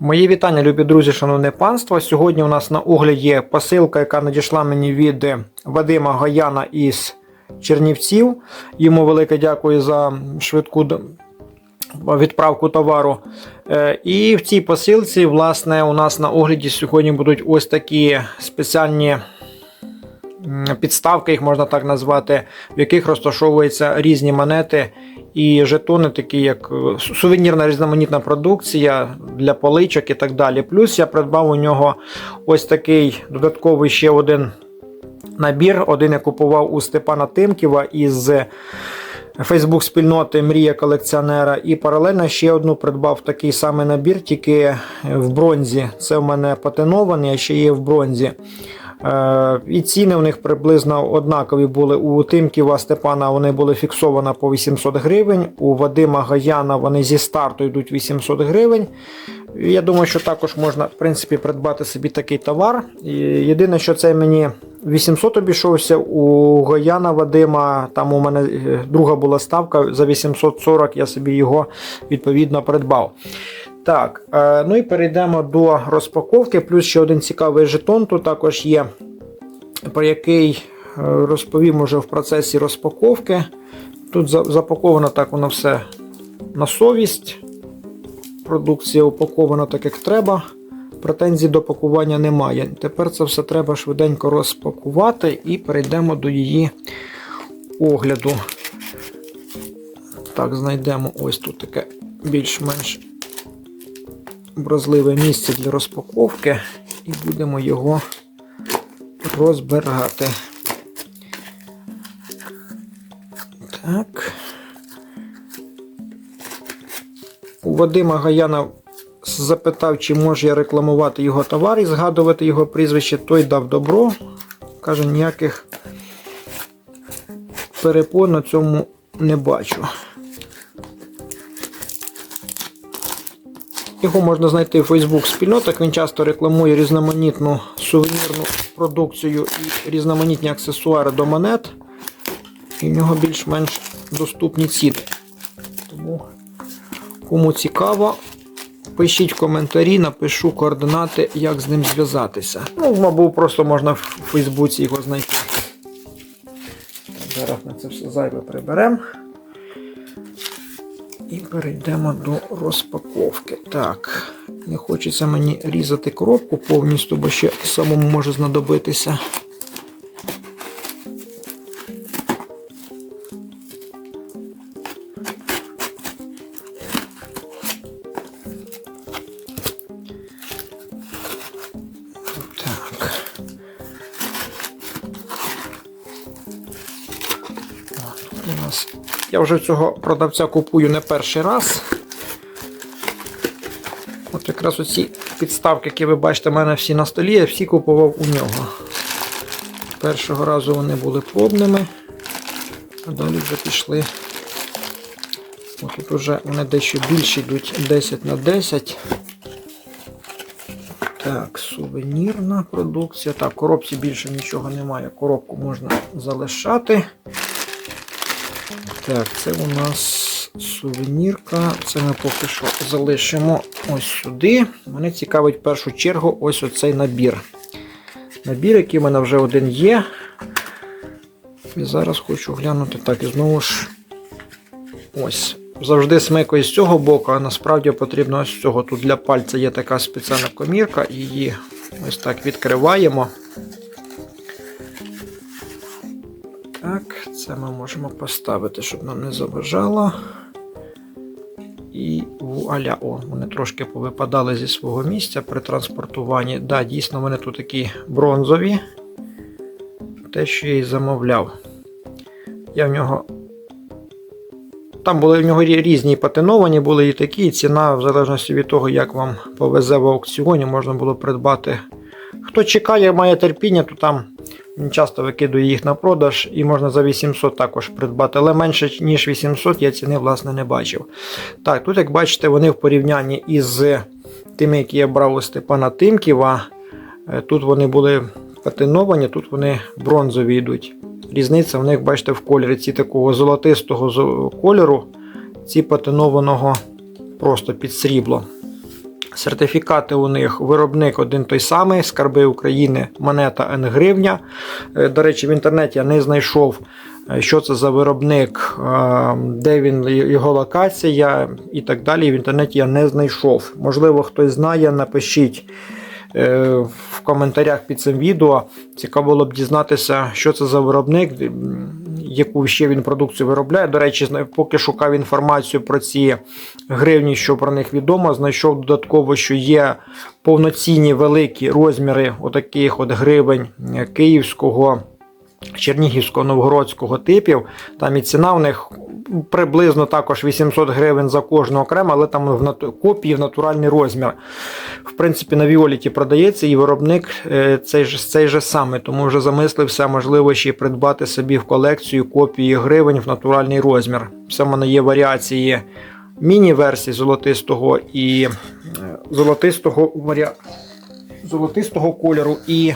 Мої вітання, любі друзі, шановне панство. Сьогодні у нас на огляді посилка, яка надійшла мені від Вадима Гаяна із Чернівців. Йому велике дякую за швидку відправку товару. Е, І в цій посилці, власне, у нас на огляді сьогодні будуть ось такі спеціальні підставки, їх можна так назвати, в яких розташовуються різні монети і жетони, такі як е, сувенірна різноманітна продукція для поличок і так далі. Плюс я придбав у нього ось такий додатковий ще один набір. Один я купував у Степана Тимківа із Фейсбук спільноти Мрія колекціонера. І паралельно ще одну придбав такий самий набір, тільки в бронзі. Це в мене патенований, а ще є в бронзі. Е, І ціни у них приблизно однакові були. У Тимківа Степана вони були фіксовано по 800 гривень. У Вадима Гаяна вони зі старту йдуть 800 гривень. Я думаю, що також можна в принципі придбати собі такий товар. Єдине, що це мені 800 обійшовся у Гаяна Вадима. Там у мене е, друга була ставка за 840. Я собі його відповідно придбав. Так, е, ну і перейдемо до розпаковки. Плюс ще один цікавий жетон тут також є, про який е, розповім уже в процесі розпаковки. Тут запаковано так воно все на совість. Продукція упакована так, як треба. Претензій до пакування немає. Тепер це все треба швиденько розпакувати і перейдемо до її огляду. Так, знайдемо ось тут таке більш-менш образливе місце для розпаковки і будемо його розбирати. Так. У Вадима Гаяна запитав, чи можу я рекламувати його товар і згадувати його прізвище. Той дав добро. Каже, ніяких перепон на цьому не бачу. Його можна знайти в Facebook спільнотах. Він часто рекламує різноманітну сувенірну продукцію і різноманітні аксесуари до монет. І в нього більш-менш доступні ціни. Тому, кому цікаво, пишіть в коментарі, напишу координати, як з ним зв'язатися. Ну, мабуть, просто можна в Фейсбуці його знайти. Зараз ми це все зайве приберемо. І перейдемо до розпаковки. Так, не хочеться мені різати коробку повністю, бо ще самому може знадобитися. Я вже цього продавця купую не перший раз. От якраз оці підставки, які ви бачите, в мене всі на столі, я всі купував у нього. Першого разу вони були пробними, а далі вже пішли. От тут вже вони дещо більше йдуть 10 на 10. Так, сувенірна продукція. Так, коробці більше нічого немає. Коробку можна залишати. Так, це у нас сувенірка. Це ми поки що залишимо ось сюди. Мене цікавить в першу чергу ось оцей набір. Набір, який в мене вже один є. І зараз хочу глянути так, і знову ж ось. Завжди смикаю з цього боку, а насправді потрібно ось цього. Тут для пальця є така спеціальна комірка, її ось так відкриваємо. Так, це ми можемо поставити, щоб нам не заважало. І вуаля, о, вони трошки повипадали зі свого місця при транспортуванні. Да, дійсно, вони тут такі бронзові. Те, що я і замовляв. Я в нього. Там були в нього різні патиновані, були і такі. і Ціна, в залежності від того, як вам повезе в аукціоні, можна було придбати. Хто чекає, має терпіння, то там часто викидує їх на продаж і можна за 800 також придбати, але менше ніж 800 я ціни власне не бачив. Так, тут, як бачите, вони в порівнянні із тими, які я брав у Степана Тимківа. е, Тут вони були патиновані, тут вони бронзові йдуть. Різниця в них, бачите, в кольорі. Ці такого золотистого кольору, ці патинованого просто під срібло. Сертифікати у них виробник один той самий, скарби України, монета Н гривня. Е, До речі, в інтернеті я не знайшов, е, що це за виробник, е, де він його локація і так далі. В інтернеті я не знайшов. Можливо, хтось знає, напишіть в коментарях під цим відео. Цікаво було б дізнатися, що це за виробник, яку ще він продукцію виробляє. До речі, поки шукав інформацію про ці гривні, що про них відомо, знайшов додатково, що є повноцінні великі розміри отаких от гривень е, київського. Чернігівського новгородського типів. Там і ціна в них приблизно також 800 гривень за кожну окремо, але там в нату- копії в натуральний розмір. В принципі, на Віоліті продається і виробник е, цей же, цей же самий, тому вже замислився, можливо, ще придбати собі в колекцію копії гривень в натуральний розмір. Все в мене є варіації міні-версії золотистого і е, золотистого варіа... золотистого кольору і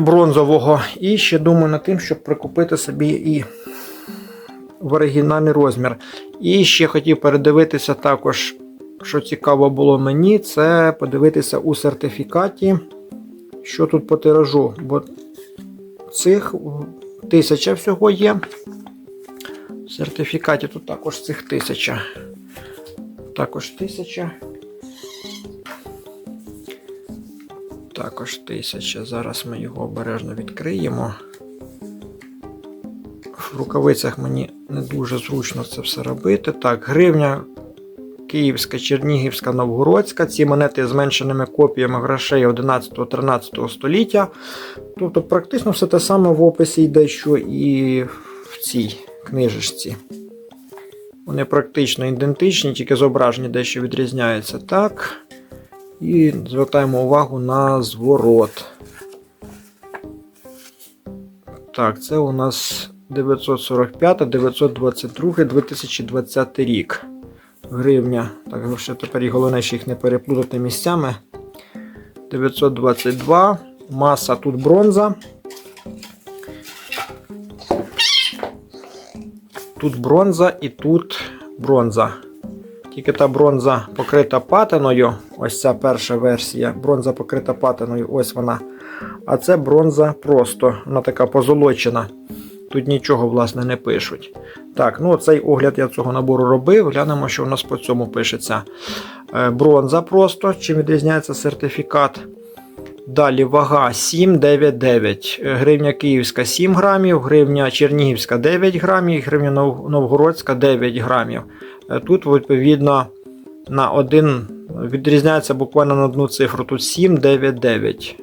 бронзового. І ще думаю над тим, щоб прикупити собі і в оригінальний розмір. І ще хотів передивитися також, що цікаво було мені, це подивитися у сертифікаті, що тут по тиражу. Бо цих тисяча всього є. В сертифікаті тут також цих тисяча. Також тисяча. Також тисяча. Зараз ми його обережно відкриємо. В рукавицях мені не дуже зручно це все робити. Так, гривня Київська, Чернігівська, Новгородська. Ці монети з зменшеними копіями грошей 11-13 століття. Тобто, практично все те саме в описі йде, що і в цій книжечці. Вони практично ідентичні, тільки зображення дещо відрізняється. Так. І звертаємо увагу на зворот. Так, це у нас 945, 922, 2020 рік. Гривня. Так, ще тепер і головне, що їх не переплутати місцями. 922. Маса тут бронза. Тут бронза і тут бронза. Тільки та бронза покрита патиною. Ось ця перша версія. Бронза покрита патиною, ось вона. А це бронза просто, вона така позолочена. Тут нічого, власне, не пишуть. Так, ну цей огляд я цього набору робив. Глянемо, що у нас по цьому пишеться. Е, Бронза просто, чим відрізняється сертифікат. Далі вага 7,99. Е, Гривня Київська 7 грамів, гривня Чернігівська 9 грамів, гривня Новгородська 9 грамів. Е, Тут, відповідно, на один відрізняється буквально на одну цифру. Тут 7,99.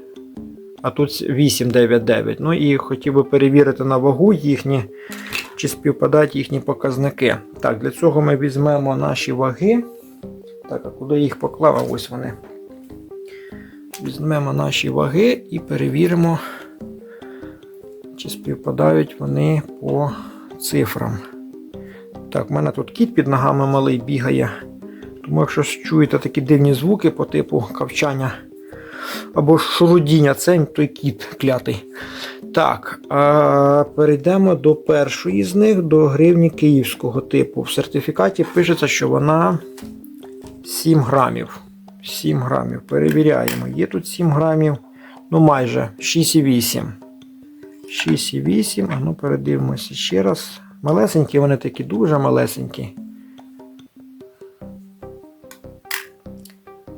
А тут 8,99. Ну і хотів би перевірити на вагу їхні, чи співпадають їхні показники. Так, для цього ми візьмемо наші ваги. Так, а куди їх поклав? Ось вони. Візьмемо наші ваги і перевіримо, чи співпадають вони по цифрам. Так, в мене тут кіт під ногами малий бігає. Тому якщо чуєте такі дивні звуки по типу кавчання або шурудіння, це той кіт клятий. Так, а перейдемо до першої з них, до гривні київського типу. В сертифікаті пишеться, що вона 7 грамів. 7 грамів. Перевіряємо. Є тут 7 грамів. Ну, майже 6,8. 6,8. А ну передивимося ще раз. Малесенькі, вони такі дуже малесенькі.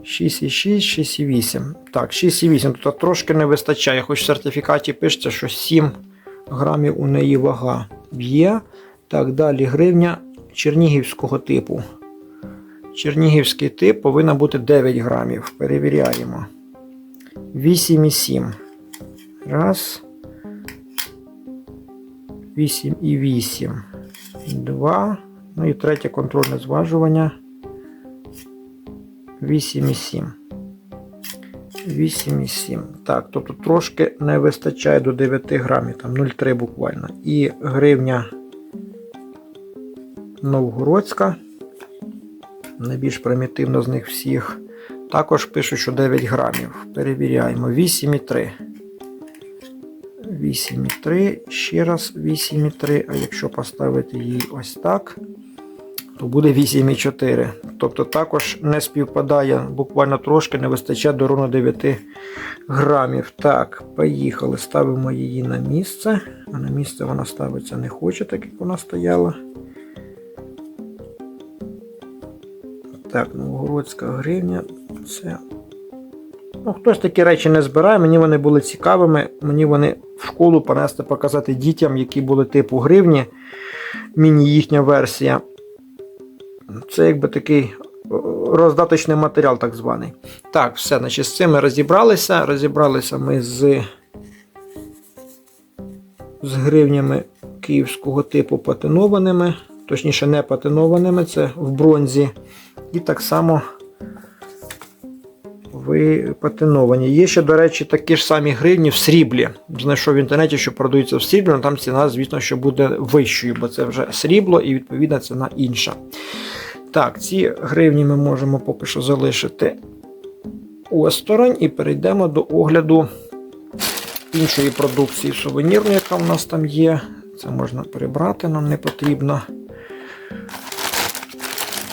6,6, 6,8. Так, 6,8. Тут трошки не вистачає, хоч в сертифікаті пишеться, що 7 грамів у неї вага б'є. Так, далі гривня чернігівського типу. Чернігівський тип повинна бути 9 грамів. Перевіряємо. 8,7. Раз. 8,8. 2. Ну і третє контрольне зважування. 8,7. 8,7. Так, тобто трошки не вистачає до 9 грамів, там 0,3 буквально. І гривня Новгородська. Найбільш примітивно з них всіх. Також пишуть, що 9 грамів. Перевіряємо. 8,3. 8,3. Ще раз 8,3. А якщо поставити її ось так, то буде 8,4. Тобто також не співпадає, буквально трошки не вистачає до ровно 9 грамів. Так, поїхали. Ставимо її на місце. А на місце вона ставиться не хоче, так як вона стояла. Так, новгородська гривня. Це. Ну, хтось такі речі не збирає, мені вони були цікавими. Мені вони в школу понести показати дітям, які були типу гривні. Міні їхня версія. Це якби такий роздаточний матеріал, так званий. Так, все, значить, з цим ми розібралися. Розібралися ми з, з гривнями київського типу патинованими, точніше, не патинованими, це в бронзі. І так само ви патиновані. Є ще, до речі, такі ж самі гривні в сріблі. Знайшов в інтернеті, що продаються в сріблі, але там ціна, звісно, що буде вищою, бо це вже срібло і відповідна ціна інша. Так, ці гривні ми можемо поки що залишити осторонь і перейдемо до огляду іншої продукції сувенірної, яка в нас там є. Це можна прибрати, нам не потрібно.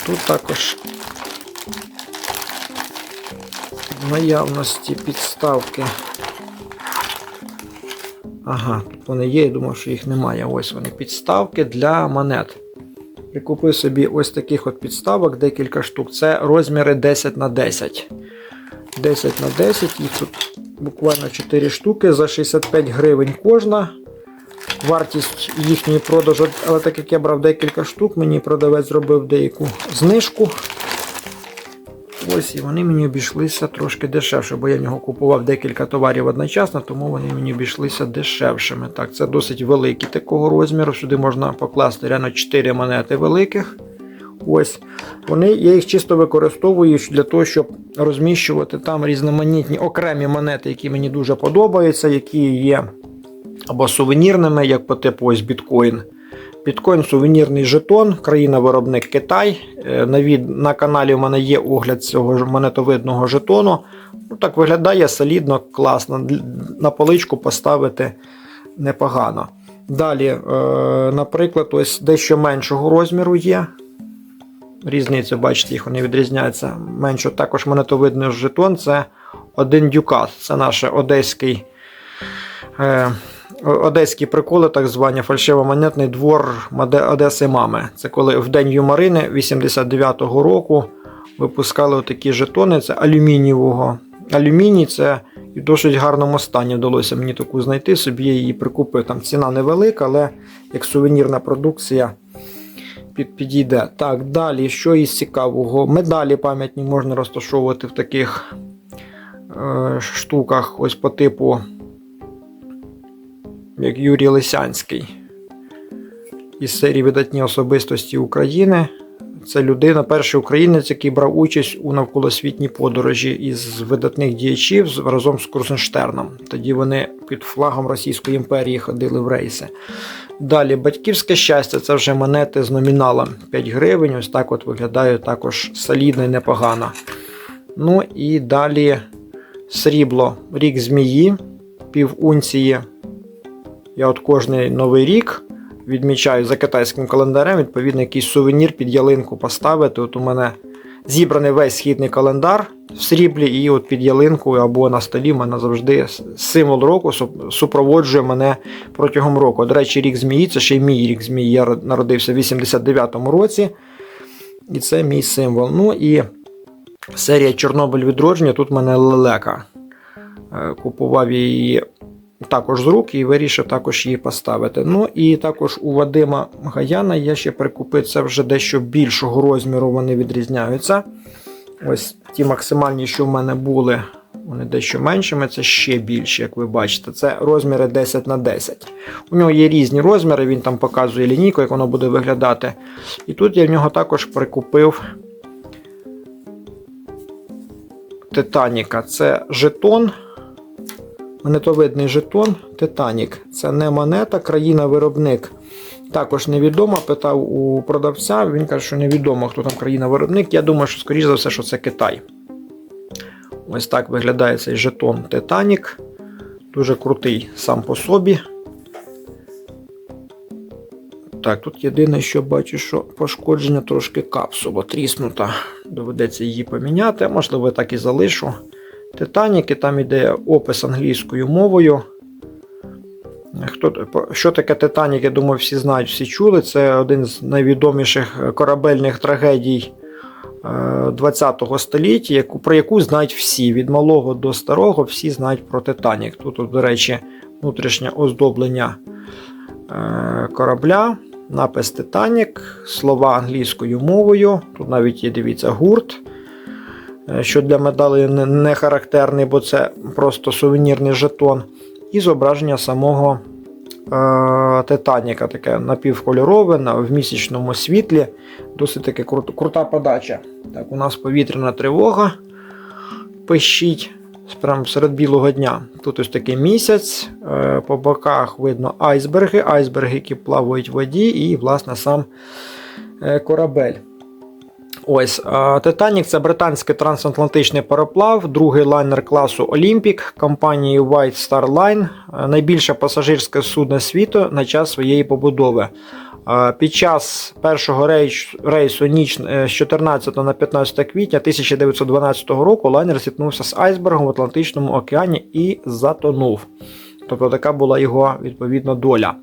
Тут також наявності підставки. Ага, тут вони є, я думав, що їх немає. Ось вони підставки для монет. Прикупив собі ось таких от підставок, декілька штук. Це розміри 10 на 10. 10 на 10, їх тут буквально 4 штуки за 65 гривень кожна. Вартість їхньої продажу, але так як я брав декілька штук, мені продавець зробив деяку знижку. Ось і вони мені обійшлися трошки дешевше, бо я в нього купував декілька товарів одночасно, тому вони мені обійшлися дешевшими. Так, це досить великі такого розміру. Сюди можна покласти реально 4 монети великих. Ось вони, я їх чисто використовую для того, щоб розміщувати там різноманітні окремі монети, які мені дуже подобаються, які є або сувенірними, як по типу ось біткоін. Біткоін сувенірний жетон, країна-виробник Китай. Е, На, від, на каналі у мене є огляд цього монетовидного жетону. Ну, Так виглядає солідно, класно. На поличку поставити непогано. Далі, е, наприклад, ось дещо меншого розміру є. Різницю, бачите, їх вони відрізняються. Менше також монетовидний жетон це один дюкат. Це наш одеський. Е, Одеські приколи, так звані фальшиво-монетний двор Одеси Мами. Це коли в День Юмарини 89-го року випускали такі жетони. Це алюмінієвого. Алюміній це в досить гарному стані вдалося мені таку знайти. Собі її прикупив. Там ціна невелика, але як сувенірна продукція під, підійде. Так, далі, що із цікавого? Медалі пам'ятні можна розташовувати в таких е, штуках, ось по типу як Юрій Лисянський із серії Видатні особистості України. Це людина, перший українець, який брав участь у навколосвітній подорожі із видатних діячів разом з Крузенштерном. Тоді вони під флагом Російської імперії ходили в рейси. Далі батьківське щастя це вже монети з номіналом 5 гривень. Ось так от виглядає також солідно і непогано. Ну і далі срібло рік змії, пів унції я от кожний новий рік відмічаю за китайським календарем, відповідно, якийсь сувенір під ялинку поставити. От у мене зібраний весь східний календар в сріблі, і от під ялинкою або на столі в мене завжди символ року супроводжує мене протягом року. До речі, рік змії це ще й мій рік змії. Я народився в 89-му році, і це мій символ. Ну і серія Чорнобиль відродження. Тут мене лелека. Е, Купував її також з рук і вирішив також її поставити. Ну і також у Вадима Гаяна я ще прикупив це вже дещо більшого розміру, вони відрізняються. Ось ті максимальні, що в мене були, вони дещо меншими, це ще більші, як ви бачите. Це розміри 10 на 10. У нього є різні розміри, він там показує лінійку, як воно буде виглядати. І тут я в нього також прикупив Титаніка. Це жетон. Монетовидний жетон Титанік. Це не монета, країна-виробник. Також невідомо. Питав у продавця. Він каже, що невідомо, хто там країна-виробник. Я думаю, що, скоріш за все, що це Китай. Ось так виглядає цей жетон Титанік. Дуже крутий сам по собі. Так, тут єдине, що бачу, що пошкодження трошки капсула тріснута. Доведеться її поміняти, можливо так і залишу. Титаніки, там іде опис англійською мовою. Хто, що таке Титанік, я думаю, всі знають, всі чули. Це один з найвідоміших корабельних трагедій ХХ століття, яку, про яку знають всі. Від малого до старого всі знають про Титанік. Тут, до речі, внутрішнє оздоблення е, корабля, напис Титанік, слова англійською мовою. Тут навіть є, дивіться, гурт. Е, Що для медалей не- характерний, бо це просто сувенірний жетон. І зображення самого е, Титаніка, таке напівкольорове на, в місячному світлі. Досить таки крут, крута подача. Так, у нас повітряна тривога пищить прямо серед білого дня. Тут ось такий місяць. е, По боках видно айсберги, айсберги, які плавають в воді, і, власне, сам е, корабель. Ось Титанік це британський трансатлантичний пароплав, другий лайнер класу Олімпік компанії White Star Line, е, найбільше пасажирське судно світу на час своєї побудови. Е, Під час першого рейсу ніч е, з 14 на 15 квітня 1912 року лайнер зіткнувся з айсбергом в Атлантичному океані і затонув. Тобто така була його відповідно доля.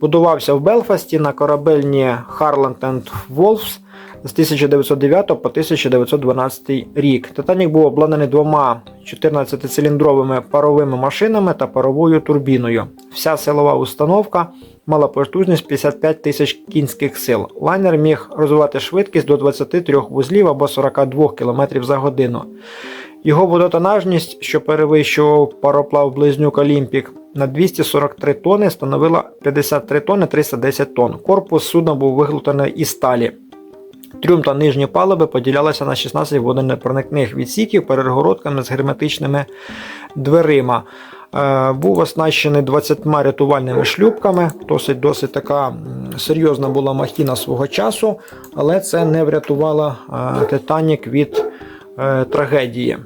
Будувався в Белфасті на корабельні Harland and Wolves з 1909 по 1912 рік. Титанік був обладнаний двома 14-циліндровими паровими машинами та паровою турбіною. Вся силова установка мала потужність 55 тисяч кінських сил. Лайнер міг розвивати швидкість до 23 вузлів або 42 км за годину. Його водотонажність, що перевищував пароплав Близнюк Олімпік, на 243 тонни становила 53 тонни 310 тонн. Корпус судна був виготовлений із сталі. Трюм та нижні палуби поділялися на 16 водонепроникних відсіків перегородками з герметичними дверима. Е, Був оснащений 20 рятувальними шлюпками. Досить досить така серйозна була махіна свого часу, але це не врятувало е, Титанік від е, трагедії.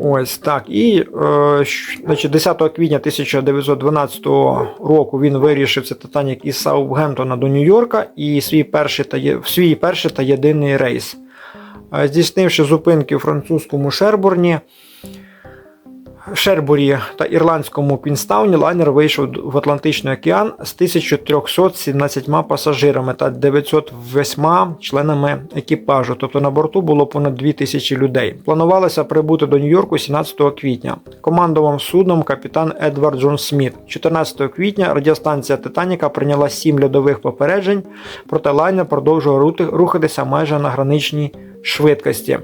Ось так. І е, значить, 10 квітня 1912 року він вирішив це Титанік із Саутгемптона до Нью-Йорка і свій перший та, є- свій перший та єдиний рейс. Е, Здійснивши зупинки у французькому Шербурні, Шербурі та ірландському Квінстауні лайнер вийшов в Атлантичний океан з 1317 пасажирами та 908 членами екіпажу. Тобто на борту було понад 2000 людей. Планувалося прибути до Нью-Йорку 17 квітня. Командував судном капітан Едвард Джон Сміт. 14 квітня радіостанція Титаніка прийняла 7 льодових попереджень, проте лайнер продовжував рухатися майже на граничній швидкості.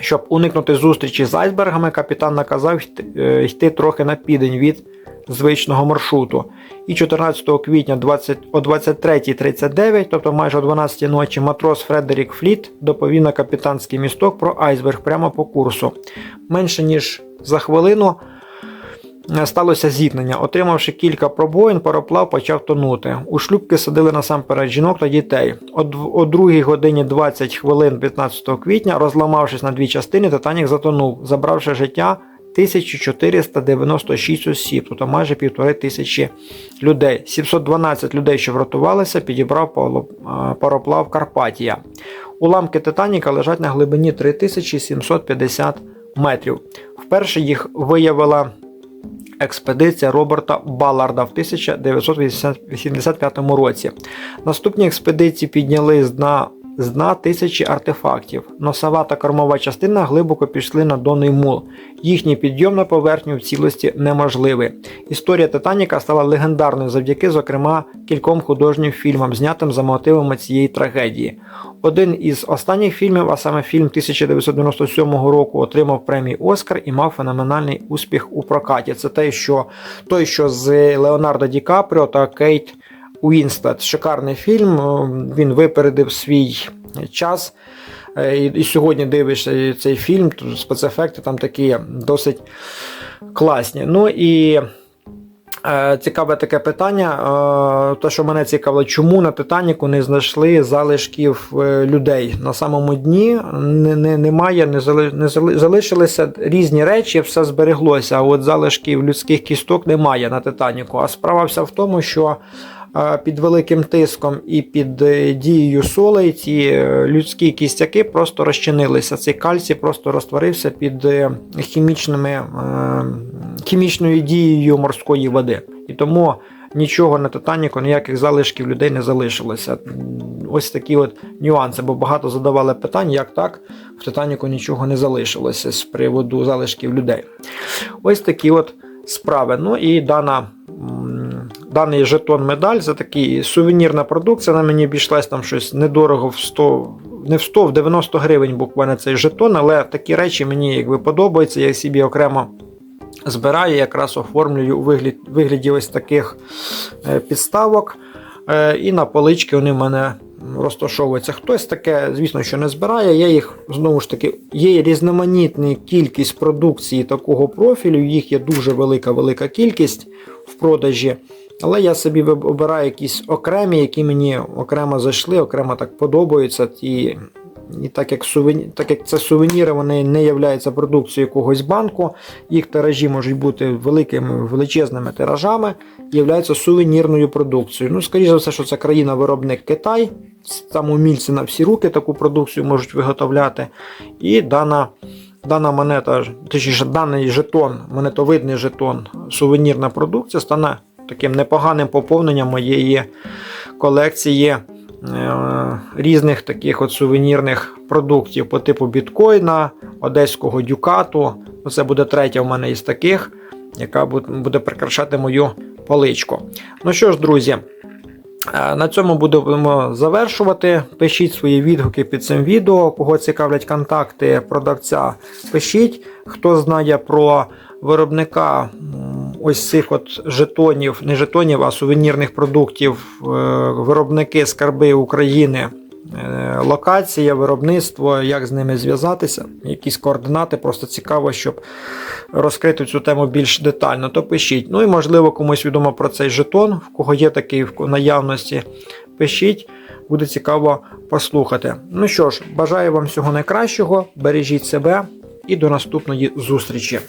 Щоб уникнути зустрічі з айсбергами, капітан наказав йти, е, трохи на південь від звичного маршруту. І 14 квітня 20, о 23.39, тобто майже о 12 ночі, матрос Фредерік Фліт доповів на капітанський місток про айсберг прямо по курсу. Менше ніж за хвилину сталося зіткнення. Отримавши кілька пробоїн, пароплав почав тонути. У шлюбки садили насамперед жінок та дітей. О 2 годині 20 хвилин 15 квітня, розламавшись на дві частини, Титанік затонув, забравши життя 1496 осіб, тобто майже півтори тисячі людей. 712 людей, що врятувалися, підібрав пароплав Карпатія. Уламки Титаніка лежать на глибині 3750 метрів. Вперше їх виявила експедиція Роберта Балларда в 1985 році. Наступні експедиції підняли з дна, з дна тисячі артефактів. Носова та кормова частина глибоко пішли на донний мул. Їхній підйом на поверхню в цілості неможливий. Історія Титаніка стала легендарною завдяки, зокрема, кільком художнім фільмам, знятим за мотивами цієї трагедії. Один із останніх фільмів, а саме фільм 1997 року, отримав премію Оскар і мав феноменальний успіх у прокаті. Це той, що, той, що з Леонардо Ді Капріо та Кейт Уінстед. Шикарний фільм. е, Він випередив свій час. Е, І, і сьогодні дивишся цей фільм, тут спецефекти там такі досить класні. Ну і Е, Цікаве таке питання. Е, Те, що мене цікавило, чому на Титаніку не знайшли залишків е, людей на самому дні. Не, не, немає, не, зали, не зали- залишилися різні речі, все збереглося. А от залишків людських кісток немає на Титаніку. А справа вся в тому, що під великим тиском і під е, дією солей ці е, людські кістяки просто розчинилися. Цей кальцій просто розтворився під е, хімічними, хімічною дією морської води. І тому нічого на Титаніку, ніяких залишків людей не залишилося. Ось такі от нюанси, бо багато задавали питань, як так в Титаніку нічого не залишилося з приводу залишків людей. Ось такі от справи. Ну і дана. Даний жетон медаль це такий сувенірна продукція. На мені обійшлась там щось недорого в 100, не в 100, в 90 гривень буквально цей жетон, але такі речі мені якби подобаються. Я собі окремо збираю, якраз оформлюю у вигляді, вигляді ось таких е, підставок. Е, І на полички вони в мене розташовуються. Хтось таке, звісно, що не збирає. Я їх знову ж таки є різноманітна кількість продукції такого профілю. Їх є дуже велика велика кількість в продажі. Але я собі обираю якісь окремі, які мені окремо зайшли, окремо так подобаються. І, і так, як сувені... так як це сувеніри, вони не являються продукцією якогось банку. Їх тиражі можуть бути великими величезними тиражами, являються сувенірною продукцією. Ну, скоріше за все, що це країна-виробник Китай. Там умільці на всі руки таку продукцію можуть виготовляти. І дана. Дана монета, точніше, даний жетон, монетовидний жетон, сувенірна продукція стане таким непоганим поповненням моєї колекції е, різних таких от сувенірних продуктів по типу біткоїна, одеського дюкату. Ну, Це буде третя в мене із таких, яка буде прикрашати мою поличку. Ну що ж, друзі. е, На цьому будемо завершувати. Пишіть свої відгуки під цим відео. Кого цікавлять контакти продавця, пишіть. Хто знає про виробника ось цих от жетонів, не жетонів, а сувенірних продуктів, е, виробники скарби України. е, Локація, виробництво, як з ними зв'язатися, якісь координати. Просто цікаво, щоб розкрити цю тему більш детально, то пишіть. Ну і можливо комусь відомо про цей жетон, в кого є такий в наявності. Пишіть, буде цікаво послухати. Ну що ж, бажаю вам всього найкращого, бережіть себе і до наступної зустрічі.